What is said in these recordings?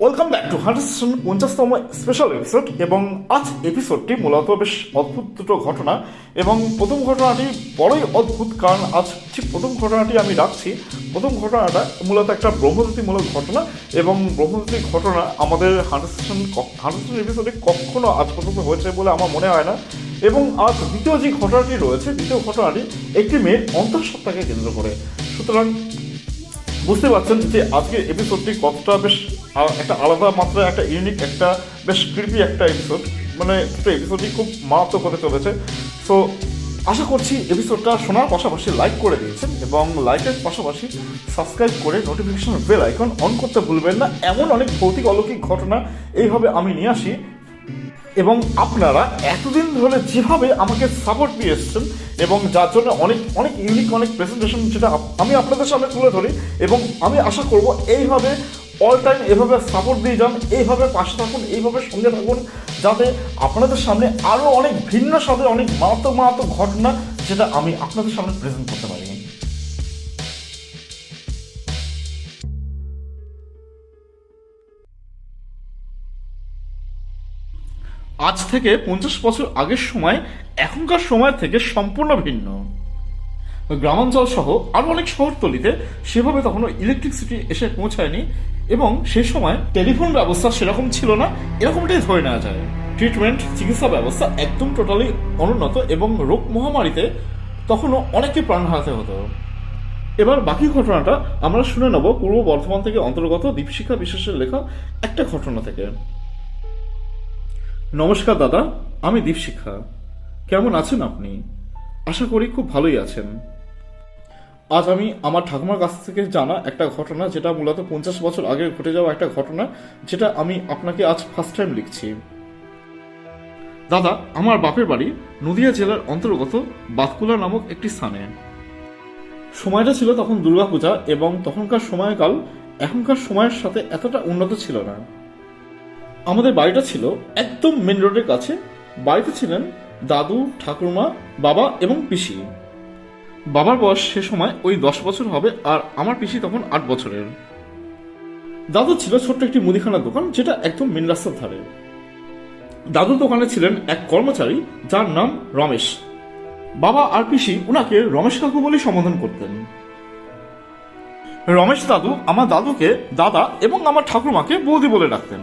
Welcome back to hundred পঞ্চাশতম special episode এবং আজ এপিসোডটি মূলত বেশ অদ্ভুত দুটো ঘটনা এবং প্রথম ঘটনাটি বড়ই অদ্ভুত কারণ আজ ঠিক প্রথম ঘটনাটি আমি রাখছি। প্রথম ঘটনাটা মূলত একটা ব্রহ্মজ্যোতিমূলক ঘটনা এবং ব্রহ্মজ্যোতি ঘটনা আমাদের হান্ড্রেড স্টেশন হান্ড্রেড এপিসোডে কখনো আজ পর্যন্ত হয়েছে বলে আমার মনে হয় না এবং আজ দ্বিতীয় যে ঘটনাটি রয়েছে, দ্বিতীয় ঘটনাটি একটি মেয়ের অন্তঃসত্ত্বাকে কেন্দ্র করে। সুতরাং বুঝতে পারছেন যে আজকের এপিসোডটি কতটা বেশ একটা আলাদা মাত্রা একটা ইউনিক একটা বেশ কৃপি একটা এপিসোড মানে একটা এপিসোডটি খুব মারাত্মক হতে চলেছে। সো আশা করছি এপিসোডটা শোনার পাশাপাশি লাইক করে দিয়েছেন এবং লাইকের পাশাপাশি সাবস্ক্রাইব করে নোটিফিকেশন বেল আইকন অন করতে ভুলবেন না। এমন অনেক ভৌতিক অলৌকিক ঘটনা এইভাবে আমি নিয়ে আসি এবং আপনারা এতদিন ধরে যেভাবে আমাকে সাপোর্ট দিয়ে এসছেন এবং যার জন্য অনেক অনেক ইউনিক অনেক প্রেজেন্টেশন যেটা আমি আপনাদের সামনে তুলে ধরি এবং আমি আশা করব এইভাবে অল টাইম এভাবে সাপোর্ট দিয়ে যান, এইভাবে পাশে থাকুন, এইভাবে সঙ্গে থাকুন, যাতে আপনাদের সামনে আরও অনেক ভিন্ন সাথে অনেক মারাত্মক মারাত্মক ঘটনা যেটা আমি আপনাদের সামনে প্রেজেন্ট করতে পারি। আজ থেকে পঞ্চাশ বছর আগের সময়, এখনকার সময় থেকে সম্পূর্ণ ভিন্ন। গ্রামাঞ্চল সহ আরও অনেক শহরতলিতে সেভাবে তখনও ইলেকট্রিসিটি এসে পৌঁছায়নি এবং সেই সময় টেলিফোন ব্যবস্থা সেরকম ছিল না, এরকমটাই ধরে নেওয়া যায়। ট্রিটমেন্ট চিকিৎসা ব্যবস্থা একদম টোটালি অনুন্নত এবং রোগ মহামারীতে তখনও অনেকে প্রাণ হারাতে হতো। এবার বাকি ঘটনাটা আমরা শুনে নেব পূর্ব বর্ধমান থেকে অন্তর্গত দীপশিখা বিশ্বাসের লেখা একটা ঘটনা থেকে। নমস্কার, দাদা। আমি দীপশিখা। কেমন আছেন আপনি? আশা করি খুব ভালোই আছেন। আজ আমি আমার ঠাকুমার কাছ থেকে জানা একটা ঘটনা, যেটা মূলত পঞ্চাশ বছর আগে ঘটে যাওয়া একটা ঘটনা, যেটা আমি আপনাকে আজ ফার্স্ট টাইম লিখছি। দাদা, আমার বাপের বাড়ি নদিয়া জেলার অন্তর্গত বাতকুলা নামক একটি স্থানে। সময়টা ছিল তখন দুর্গাপূজা এবং তখনকার সময়কাল এখনকার সময়ের সাথে এতটা উন্নত ছিল না। আমাদের বাড়িটা ছিল একদম মেন রোডের কাছে। বাড়িতে ছিলেন দাদু, ঠাকুরমা, বাবা এবং পিসি। বাবার বয়স সে সময় ওই দশ বছর হবে আর আমার পিসি তখন আট বছরের। দাদু ছিল ছোট্ট একটি মুদিখানার দোকান যেটা একদম মেন রাস্তার ধারে। দাদুর দোকানে ছিলেন এক কর্মচারী যার নাম রমেশ। বাবা আর পিসি উনাকে রমেশ কাকু বলেই সম্বোধন করতেন। রমেশ দাদু আমার দাদুকে দাদা এবং আমার ঠাকুরমাকে বৌদি বলে ডাকতেন।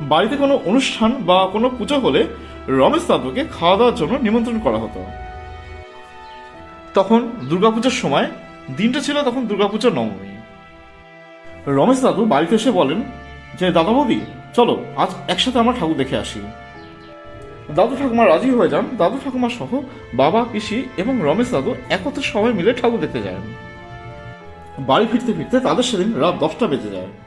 বাড়িতে কোনো অনুষ্ঠান বা কোনো পুজো হলে রমেশ দাদুকে খাওয়া দাওয়ার জন্য নিমন্ত্রণ করা হতো। তখন দুর্গাপূজার সময় দিনটা ছিল তখন দুর্গাপূজার নবমী। রমেশ দাদু বাড়িতে এসে বলেন যে, দাদা বৌদি, চলো, আজ একসাথে আমরা ঠাকুর দেখে আসি। দাদু ঠাকুমা রাজি হয়ে যান। দাদু ঠাকুমা সহ বাবা, পিসি এবং রমেশ দাদু একত্রে সবাই মিলে ঠাকুর দেখতে যান। বাড়ি ফিরতে ফিরতে তাদের সেদিন রাত দশটা বেজে যায়।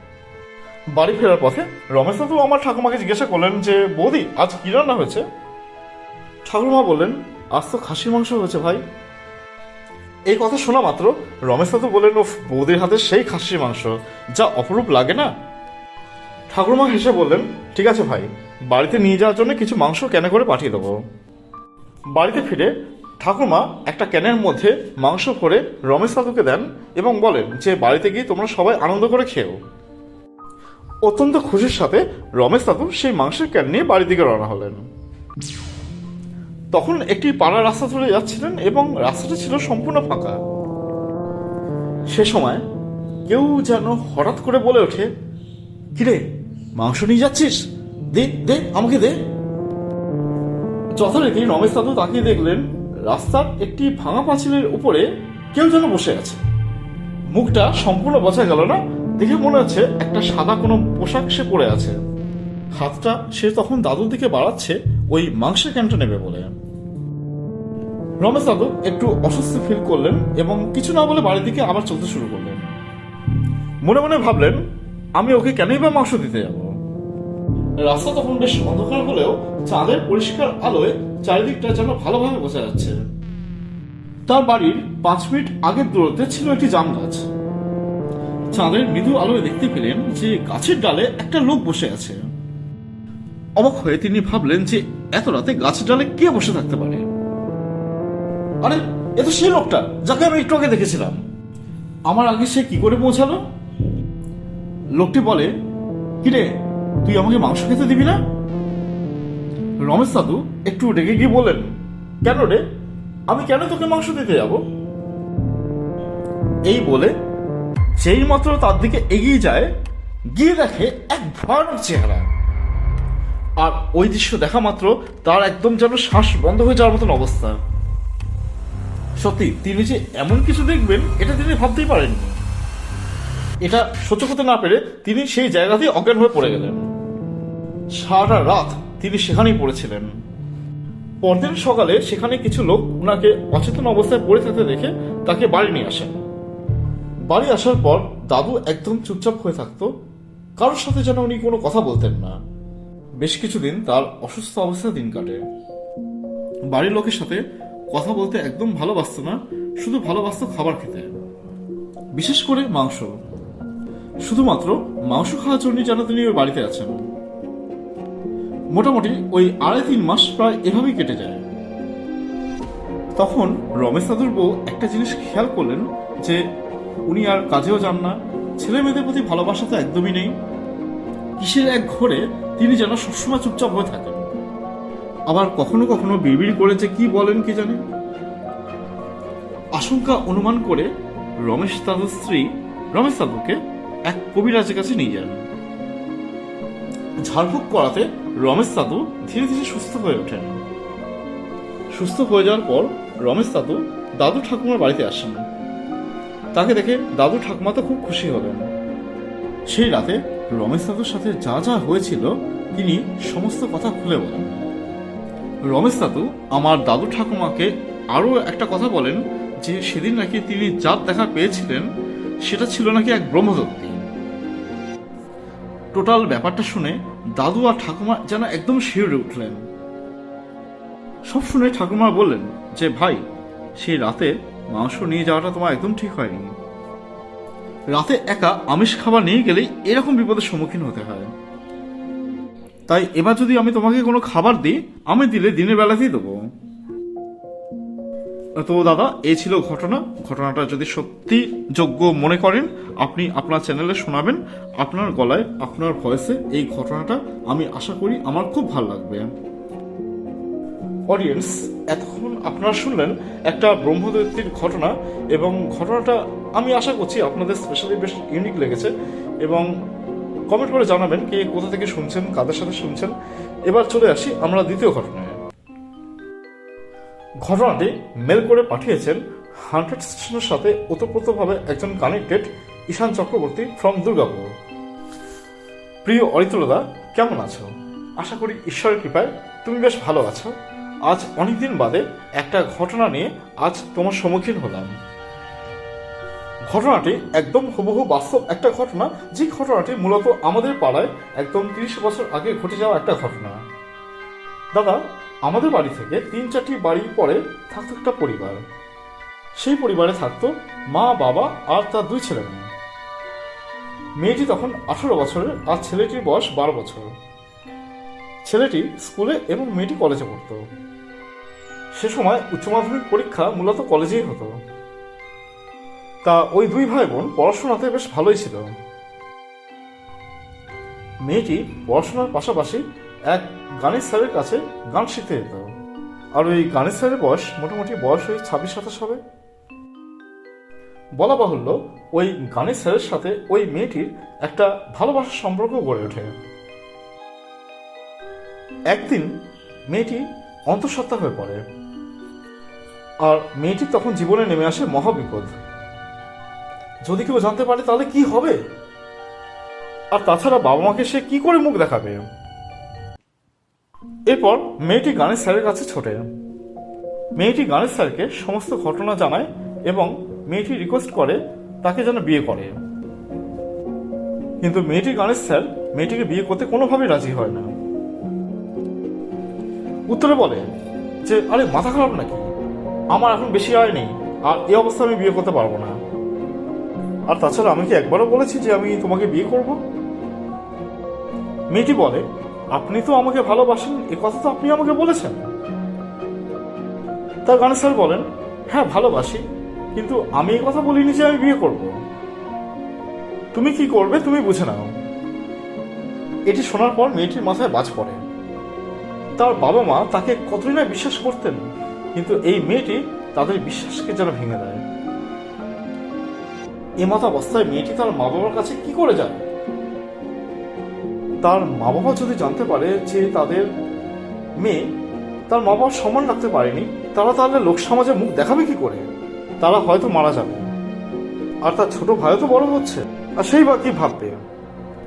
বাড়ি ফেরার পথে রমেশ দাদু আমার ঠাকুমাকে জিজ্ঞাসা করলেন যে, বৌদি, আজ কি রান্না হয়েছে? ঠাকুরমা বললেন, আজ তো খাসির মাংস হয়েছে ভাই। এই কথা শোনা মাত্র রমেশ দাদু বললেন ও বৌদির হাতে সেই খাসির মাংস, যা অপরূপ লাগে না? ঠাকুরমা হেসে বললেন, ঠিক আছে ভাই, বাড়িতে নিয়ে যাওয়ার জন্য কিছু মাংস ক্যানে করে পাঠিয়ে দেবো। বাড়িতে ফিরে ঠাকুরমা একটা ক্যানের মধ্যে মাংস করে রমেশ দাদুকে দেন এবং বলেন যে, বাড়িতে গিয়ে তোমরা সবাই আনন্দ করে খেও। অত্যন্ত খুশির সাথে রমেশ দাদু সেই মাংসের ক্যান নিয়ে বাড়ির দিকে রওনা হলেন। তখন একটি পাড়া রাস্তা ধরে যাচ্ছিলেন এবং রাস্তাটি ছিল সম্পূর্ণ ফাঁকা। সে সময় কেউ যেন হঠাৎ করে বলে ওঠে, কিরে, মাংস নিয়ে যাচ্ছিস? দে দে, আমাকে দে। যথারীতি রমেশ দাদু তাকিয়ে দেখলেন রাস্তার একটি ভাঙা পাঁচিলের উপরে কেউ যেন বসে আছে। মুখটা সম্পূর্ণ বোঝা গেল না দেখে মনে হচ্ছে একটা সাদা কোনো পোশাক সে পরে আছে। হাতটা সে তখন দাদুর দিকে বাড়াচ্ছে, ওই মাংসের ক্যানটা নেবে বলে। রমেশ দাদু একটু অস্বস্তি ফিল করলেন এবং কিছু না বলে বাড়ির দিকে আবার চলতে শুরু করলেন। মনে মনে ভাবলেন, আমি ওকে কেনই বা মাংস দিতে যাব? রাস্তা তখন বেশ অন্ধকার হলেও চাঁদের পরিষ্কার আলোয় চারিদিকটা যেন ভালোভাবে বোঝা যাচ্ছে। তার বাড়ির পাঁচ মিনিট আগের দূরত্বে ছিল একটি জাম গাছ। চাঁদের মৃদু আলোয় দেখতে পেলেন যে গাছের ডালে একটা লোক বসে আছে। অবাক হয়ে তিনি ভাবলেন যে এত রাতে গাছের ডালে কে বসে থাকতে পারে? আরে, এ তো সেই লোকটা, যাকে আমি একটু আগে দেখেছিলাম। আমার আগে সে কি করে পৌঁছালো? লোকটি বলে, কিরে, তুই আমাকে মাংস খেতে দিবি না? রমেশ দাদু একটু রেগে গিয়ে বললেন, কেন রে? আমি কেন তোকে মাংস দিতে যাব? এই বলে যেই মাত্র তার দিকে এগিয়ে যায়, গিয়ে দেখে এক ভয়ানক চেহারা। আর ওই দৃশ্য দেখা মাত্র তার একদম যেন শ্বাস বন্ধ হয়ে যাওয়ার মতন অবস্থা। সত্যি, তিনি যে এমন কিছু দেখবেন, এটা তিনি ভাবতেই পারেননি। এটা সহ্য করতে না পেরে তিনি সেই জায়গাতেই অজ্ঞান হয়ে পড়ে গেলেন। সারা রাত তিনি সেখানেই পড়েছিলেন। পরদিন সকালে সেখানে কিছু লোক ওনাকে অচেতন অবস্থায় পড়ে থাকতে দেখে তাকে বাড়ি নিয়ে আসেন। বাড়ি আসার পর দাদু একদম চুপচাপ হয়ে থাকতো। কারোর সাথে যেন উনি কোনো কথা বলতেন না। বেশ কিছুদিন তার অসুস্থ অবস্থায় দিন কাটে। বাড়ির লোকের সাথে কথা বলতে একদম ভালোবাসত না, শুধু ভালোবাসত খাবার খেতে। বিশেষ করে মাংস। শুধুমাত্র মাংস খাওয়ার জন্যই যেন তিনি ওই বাড়িতে আছেন। মোটামুটি ওই আড়াই তিন মাস প্রায় এভাবেই কেটে যায়। তখন রমেশ দাদুর বউ একটা জিনিস খেয়াল করলেন যে উনি আর কাজেও যান না। ছেলে মেয়েদের প্রতি ভালোবাসা তো একদমই নেই। কিসের এক ঘরে তিনি যেন সবসময় চুপচাপ হয়ে থাকেন। আবার কখনো কখনো বিড়বিড় করে যে কি বলেন কি জানে? আশঙ্কা অনুমান করে রমেশ দাদুর স্ত্রী, রমেশ দাদুকে এক কবিরাজের কাছে নিয়ে যান। ঝাড়ফুঁক করাতে রমেশ দাদু ধীরে ধীরে সুস্থ হয়ে ওঠেন। সুস্থ হয়ে যাওয়ার পর রমেশ দাদু দাদু ঠাকুমার বাড়িতে আসেন। তাকে দেখে দাদু ঠাকুমা তো খুব খুশি হলেন সেই রাতে রমেশ দাদুর সাথে যা যা হয়েছিল, তিনি সমস্ত কথা খুলে বলেন। রমেশ দাদু, আমার দাদু ঠাকুমাকে আরও একটা কথা বলেন, যে সেদিন নাকি তিনি যার দেখা পেয়েছিলেন, সেটা ছিল নাকি এক ব্রহ্মদত্তী। টোটাল ব্যাপারটা শুনে দাদু আর ঠাকুমা যেন একদম শিউরে উঠলেন। সব শুনে ঠাকুমা বললেন যে, ভাই, সেই রাতে মাংস নিয়ে যাওয়াটা তোমার একদম ঠিক হয়নি। রাতে একা আমিষ খাবার নিয়ে গেলেই এরকম বিপদের সম্মুখীন হতে হয়। তাই এবার যদি আমি তোমাকে কোনো খাবার দিই, আমি দিলে দিনের বেলাতেই দেবো। তো দাদা, এই ছিল ঘটনা। ঘটনাটা যদি সত্যি যোগ্য মনে করেন, আপনি আপনার চ্যানেলে শোনাবেন, আপনার গলায়, আপনার ভয়েসে এই ঘটনাটা আমি আশা করি আমার খুব ভালো লাগবে। অডিয়েন্স এতক্ষণ আপনারা শুনলেন একটা ব্রহ্মদৈত্যের ঘটনা এবং ঘটনাটা আমি আশা করছি আপনাদের স্পেশালি বেশ ইউনিক লেগেছে এবং কমেন্ট করে জানাবেন কে কোথা থেকে শুনছেন, কাদের সাথে শুনছেন। এবার চলে আসি আমরা দ্বিতীয় ঘটনায়। ঘটনাটি মেল করে পাঠিয়েছেন হান্ড্রেড স্টেশনের সাথে ওতপ্রোতভাবে একজন কানেক্টেড ঈশান চক্রবর্তী ফ্রম দুর্গাপুর। প্রিয় অরিত্রদা কেমন আছো? আশা করি ঈশ্বরের কৃপায় তুমি বেশ ভালো আছো। আজ অনেকদিন বাদে একটা ঘটনা নিয়ে আজ তোমার সম্মুখীন হলাম। ঘটনাটি একদম হুবহু বাস্তব একটা ঘটনা, যে ঘটনাটি মূলত আমাদের পাড়ায় একদম তিরিশ বছর আগে ঘটে যাওয়া একটা ঘটনা। দাদা, আমাদের বাড়ি থেকে তিন চারটি বাড়ি পরে থাকতো একটা পরিবার। সেই পরিবারে থাকতো মা, বাবা আর তার দুই ছেলে মেয়ে। মেয়েটি তখন আঠারো বছরের আর ছেলেটির বয়স বারো বছর। ছেলেটি স্কুলে এবং মেয়েটি কলেজে পড়তো। সে সময় উচ্চ মাধ্যমিক পরীক্ষা মূলত কলেজেই হতো। তা ওই দুই ভাই বোন পড়াশোনাতে বেশ ভালোই ছিল। মেয়েটি পড়াশোনার পাশাপাশি এক গানের স্যারের কাছে গান শিখতে যেত। আর ওই গানের স্যারের বয়স মোটামুটি বয়স ওই ছাব্বিশ সাতাশ হবে। বলা বাহুল্য, ওই গানের স্যারের সাথে ওই মেয়েটির একটা ভালোবাসার সম্পর্ক গড়ে ওঠে। একদিন মেয়েটি অন্তঃসত্ত্বা হয়ে পড়ে। আর মেয়েটি তখন জীবনে নেমে আসে মহাবিপদ। যদি কেউ জানতে পারে তাহলে কি হবে? আর তাছাড়া বাবা মাকে সে কি করে মুখ দেখাবে? এরপর মেয়েটি গানের স্যারের কাছে ছোটে। মেয়েটি গানের স্যারকে সমস্ত ঘটনা জানায় এবং মেয়েটি রিকোয়েস্ট করে তাকে যেন বিয়ে করে। কিন্তু মেয়েটি গানের স্যার মেয়েটিকে বিয়ে করতে কোনোভাবেই রাজি হয় না। উত্তরে বলে যে, আরে, মাথা খারাপ নাকি? আমার এখন বেশি আয় নেই, আর এই অবস্থা আমি বিয়ে করতে পারব না। আর তাছাড়া আমি কি একবারও বলেছি যে, আমি তোমাকে বিয়ে করব? মেয়েটি বলে, আপনি তো আমাকে ভালোবাসেন, এ কথা তো আপনি আমাকে বলেছেন। তার গানের স্যার বলেন হ্যাঁ ভালোবাসি, কিন্তু আমি এই কথা বলিনি যে আমি বিয়ে করব। তুমি কি করবে, তুমি বুঝে নাও। এটি শোনার পর মেয়েটির মাথায় বাজ পড়ে। তার বাবা মা তাকে কতই না বিশ্বাস করতেন, কিন্তু এই মেয়েটি তাদের বিশ্বাসকে যেন ভেঙে দেয়। এমত অবস্থায় মেয়েটি তার মা বাবার কাছে কি করে যায়? তার মা বাবা যদি জানতে পারে যে তাদের মেয়ে তার মা বাবার সম্মান রাখতে পারেনি, তারা তাহলে লোক সমাজে মুখ দেখাবে কি করে? তারা হয়তো মারা যাবে। আর তার ছোট ভাইও তো বড় হচ্ছে। আর সেই বা কি ভাববে?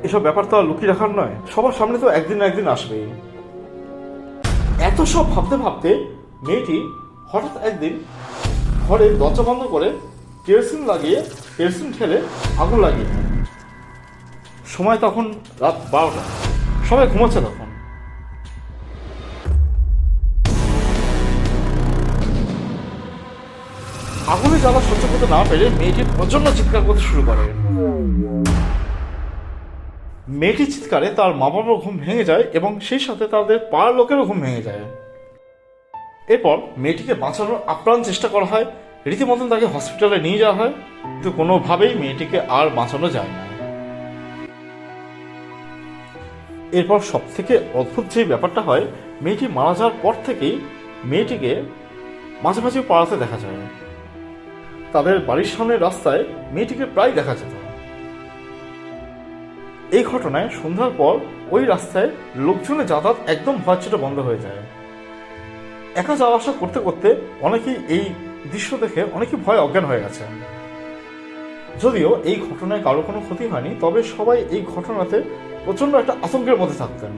এসব ব্যাপার তো আর লুকিয়ে রাখার নয়। সবার সামনে তো একদিন না একদিন আসবেই। এত সব ভাবতে ভাবতে মেয়েটি হঠাৎ একদিন ঘরে দরজা বন্ধ করে কেরোসিন লাগিয়ে কেরোসিন ঠেলে আগুন লাগিয়ে। সময় তখন রাত বারোটা। সবাই ঘুমাচ্ছে তখন। আগুনে জ্বালা সহ্য করতে না পেরে মেয়েটি প্রচণ্ড চিৎকার করতে শুরু করে। মেয়েটির চিৎকারে তার মা বাবার ঘুম ভেঙে যায় এবং সেই সাথে তাদের পাড়ার লোকেরও ঘুম ভেঙে যায়। এরপর মেয়েটিকে বাঁচানোর আপ্রাণ চেষ্টা করা হয়। রীতিমতন তাকে হসপিটালে নিয়ে যাওয়া হয়। কিন্তু কোনোভাবেই মেয়েটিকে আর বাঁচানো যায় না। এরপর সব থেকে অদ্ভুত যে ব্যাপারটা হয়, মেয়েটি মারা যাওয়ার পর থেকেই মেয়েটিকে মাঝে মাঝে পাড়াতে দেখা যায়। তাদের বাড়ির সামনের রাস্তায় মেয়েটিকে প্রায় দেখা যেত। এই ঘটনায় সন্ধ্যার পর ওই রাস্তায় লোকজনের যাতায়াত একদম ভয়চ্ছুটে বন্ধ হয়ে যায়। একা যাওয়া আসা করতে করতে অনেকেই এই দৃশ্য দেখে অনেকেই ভয় অজ্ঞান হয়ে গেছে। যদিও এই ঘটনায় কারও কোনো ক্ষতি হয়নি, তবে সবাই এই ঘটনাতে প্রচণ্ড একটা আতঙ্কের মধ্যে থাকতেন।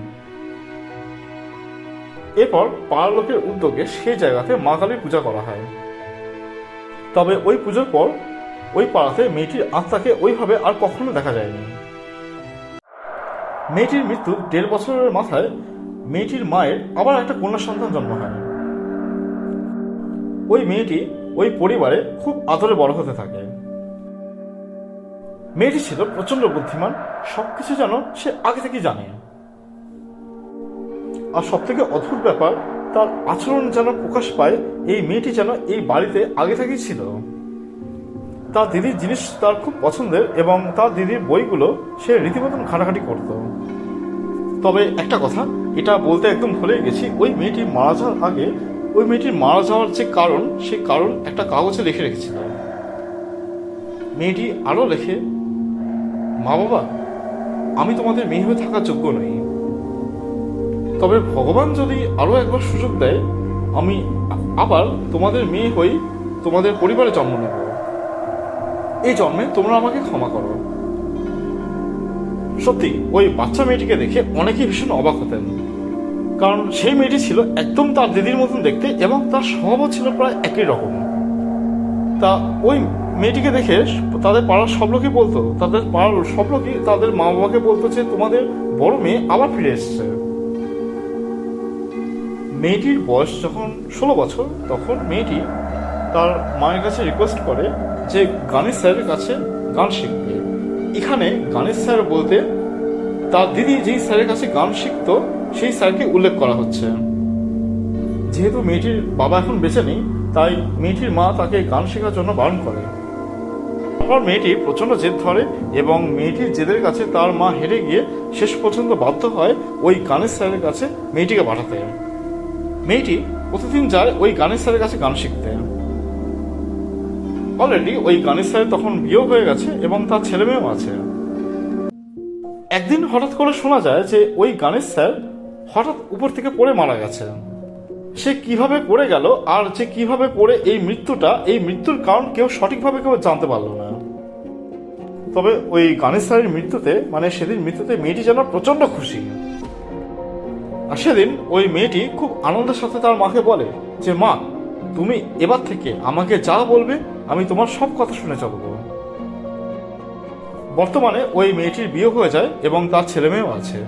এরপর পাড়ার লোকের উদ্যোগে সেই জায়গাতে মা কালীর পূজা করা হয়। তবে ওই পুজোর পর ওই পাড়াতে মেয়েটির আত্মাকে ওইভাবে আর কখনো দেখা যায়নি। মেয়েটির মৃত্যু দেড় বছরের মাথায় মেয়েটির মায়ের আবার একটা কন্যা সন্তান জন্ম হয়। ওই মেয়েটি ওই পরিবারে খুব আদরে বড় হতে থাকে। মেয়েটি ছিল প্রচণ্ড বুদ্ধিমান, সবকিছু যেন সে আগে থেকে জানে। আর সব থেকে অদ্ভুত ব্যাপার, তার আচরণ যেন প্রকাশ পায় এই মেয়েটি যেন এই বাড়িতে আগে থেকেই ছিল। তার দিদির জিনিস তার খুব পছন্দের এবং তার দিদির বইগুলো সে রীতিমতন ঘাটাঘাটি করত। তবে একটা কথা, এটা বলতে একদম ভুলে গেছি, ওই মেয়েটি মারা যাওয়ার আগে, ওই মেয়েটির মারা যাওয়ার যে কারণ সেই কারণ একটা কাগজে লিখে রেখেছিল। মেয়েটি আরও লেখে, মা বাবা, আমি তোমাদের মেয়ে হয়ে থাকার যোগ্য নই। তবে ভগবান যদি আরও একবার সুযোগ দেয়, আমি আবার তোমাদের মেয়ে হই তোমাদের পরিবারে জন্ম নেব। এই জন্মে তোমরা আমাকে ক্ষমা করো। সত্যি, ওই বাচ্চা মেয়েটিকে দেখে অনেকেই ভীষণ অবাক হতেন। কারণ সেই মেয়েটি ছিল একদম তার দিদির মতন দেখতে এবং তার স্বভাবও ছিল প্রায় একই রকম। তা ওই মেয়েটিকে দেখে তাদের পাড়ার সব লোকই বলতো, তাদের পাড়ার সব লোকই তাদের মা বাবাকে বলতো যে, তোমাদের বড় মেয়ে আবার ফিরে এসেছে। মেয়েটির বয়স যখন ষোলো বছর, তখন মেয়েটি তার মায়ের কাছে রিকোয়েস্ট করে যে গানের স্যারের কাছে গান শিখবে। এখানে গানের স্যার বলতে তার দিদি যেই স্যারের কাছে গান শিখতো, সেই স্যারকে উল্লেখ করা হচ্ছে। যেহেতু মেয়েটির বাবা এখন বেঁচে নেই, তাই মেয়েটির মা তাকে গান শেখার জন্য বারণ করে। তারপর মেয়েটি প্রচণ্ড জেদ ধরে এবং মেয়েটির জেদের কাছে তার মা হেরে গিয়ে শেষ পর্যন্ত বাধ্য হয় ওই গানের স্যারের কাছে মেয়েটিকে পাঠাতে। মেয়েটি প্রতিদিন যায় ওই গানের স্যারের কাছে গান শিখতে। অলরেডি ওই গানের স্যারের তখন বিয়েও হয়ে গেছে এবং তার ছেলে মেয়েও আছে। একদিন হঠাৎ করে শোনা যায় যে ওই গানের স্যার হঠাৎ উপর থেকে পড়ে মারা গেছে। সে কীভাবে পড়ে গেল আর যে কীভাবে পড়ে এই মৃত্যুটা, এই মৃত্যুর কারণ কেউ সঠিকভাবে কেউ জানতে পারল না। তবে ওই গানের স্যারের মৃত্যুতে মানে সেদিন মৃত্যুতে মেয়েটি যেন প্রচণ্ড খুশি। আর সেদিন ওই মেয়েটি খুব আনন্দের সাথে তার মাকে বলে যে, মা তুমি এবার থেকে আমাকে যা বলবে, আমি তোমার সব কথা শুনে চলবো বর্তমানে ওই মেয়েটির বিয়ে হয়ে যায় এবং তার ছেলে মেয়েও আছে।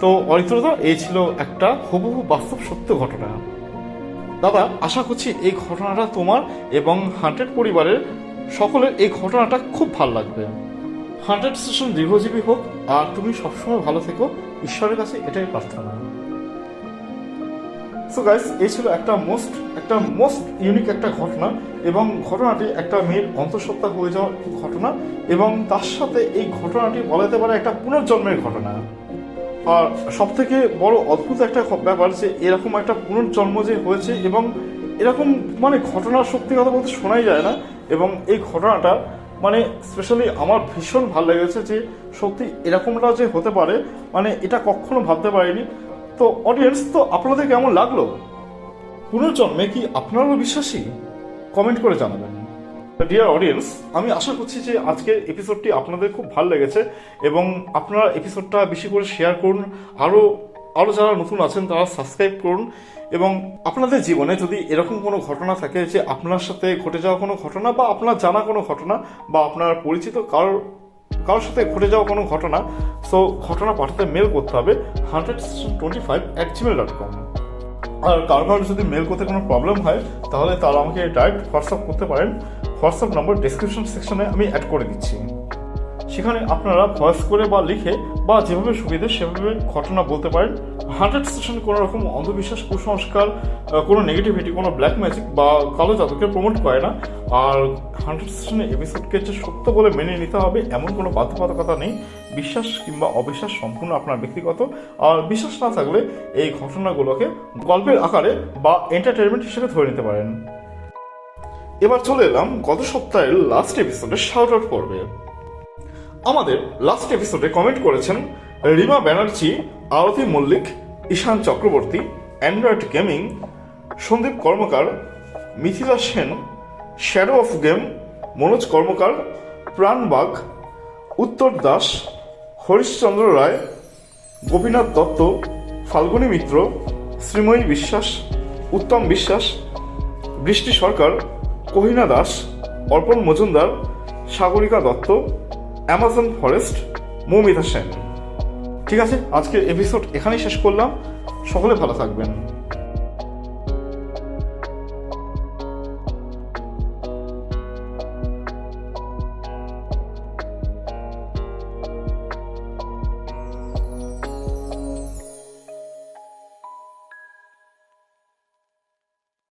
তো অরিত্রদা, এই ছিল একটা হুবহু বাস্তব সত্য ঘটনা। দাদা, আশা করছি এই ঘটনাটা তোমার এবং হান্ড্রেড পরিবারের সকলের এই ঘটনাটা খুব ভালো লাগবে। হান্ড্রেড স্টেশন দীর্ঘজীবী হোক, আর তুমি সবসময় ভালো থেকো। ঈশ্বরের কাছে এটাই প্রার্থনা। সো গাইস এই ছিল একটা মোস্ট একটা মোস্ট ইউনিক একটা ঘটনা এবং ঘটনাটি একটা মেয়ের অন্তঃসত্ত্বা হয়ে যাওয়ার ঘটনা এবং তার সাথে এই ঘটনাটি বলা যেতে পারে একটা পুনর্জন্মের ঘটনা। আর সব থেকে বড় অদ্ভুত একটা ব্যাপার যে এরকম একটা পুনর্জন্ম যে হয়েছে এবং এরকম মানে ঘটনার সত্যি কথা বলতে শোনাই যায় না এবং এই ঘটনাটা মানে স্পেশালি আমার ভীষণ ভালো লেগেছে যে সত্যি এরকমটা যে হতে পারে মানে এটা কখনো ভাবতে পারিনি। তো অডিয়েন্স তো আপনাদের কেমন লাগল? পুনর্জন্মে কি আপনারাও বিশ্বাসী? কমেন্ট করে জানাবেন। ডিয়ার অডিয়েন্স আমি আশা করছি যে আজকের এপিসোডটি আপনাদের খুব ভালো লেগেছে এবং আপনারা এপিসোডটা বেশি করে শেয়ার করুন। আরও আরও যারা নতুন আছেন, তারা সাবস্ক্রাইব করুন। এবং আপনাদের জীবনে যদি এরকম কোনো ঘটনা থাকে যে আপনার সাথে ঘটে যাওয়া কোনো ঘটনা বা আপনার জানা কোনো ঘটনা বা আপনার পরিচিত কারোর কারোর সাথে ঘটে যাওয়া কোনো ঘটনা সো ঘটনা পাঠাতে মেল করতে হবে hundred twenty five at Gmail dot com আর কারও কারও যদি মেল করতে কোনো প্রবলেম হয়, তাহলে তারা আমাকে ডাইরেক্ট হোয়াটসঅ্যাপ করতে পারেন। হোয়াটসঅ্যাপ নম্বর ডিসক্রিপশন সেকশনে আমি অ্যাড করে দিচ্ছি। সেখানে আপনারা ভয়েস করে বা লিখে বা যেভাবে সুবিধে সেভাবে ঘটনা বলতে পারেন। হান্ড্রেড সেশন কোনো রকম অন্ধবিশ্বাস, কুসংস্কার কোনো নেগেটিভিটি কোনো ব্ল্যাক ম্যাজিক বা কালো জাদুকে প্রমোট করে না। আর হান্ড্রেড সেশনের এপিসোডকে যে সত্য বলে মেনে নিতে হবে, এমন কোনো বাধ্যবাধকতা নেই। বিশ্বাস কিংবা অবিশ্বাস সম্পূর্ণ আপনার ব্যক্তিগত। আর বিশ্বাস না থাকলে এই ঘটনাগুলোকে গল্পের আকারে বা এন্টারটেনমেন্ট হিসেবে ধরে নিতে পারেন। এবার চলে এলাম গত সপ্তাহের লাস্ট এপিসোডে শাউট আউট পর্বে। আমাদের লাস্ট এপিসোডে কমেন্ট করেছেন Rima Banerjee, Arati Mallick, Ishan Chakraborty, android gaming, Sandip Karmakar, Mithila Sen shadow of game Manoj Karmakar প্রাণবাগ উত্তর দাস, হরিশচন্দ্র রায়, গোপীনাথ দত্ত, ফাল্গুনী মিত্র, শ্রীময়ী বিশ্বাস, উত্তম বিশ্বাস, বৃষ্টি সরকার, কহিনা দাস, অর্পণ মজুমদার, সাগরিকা দত্ত অ্যামাজন ফরেস্ট মৌমিতা সেন। ঠিক আছে আজকের এপিসোড এখানেই শেষ করলাম। সকলে ভালো থাকবেন।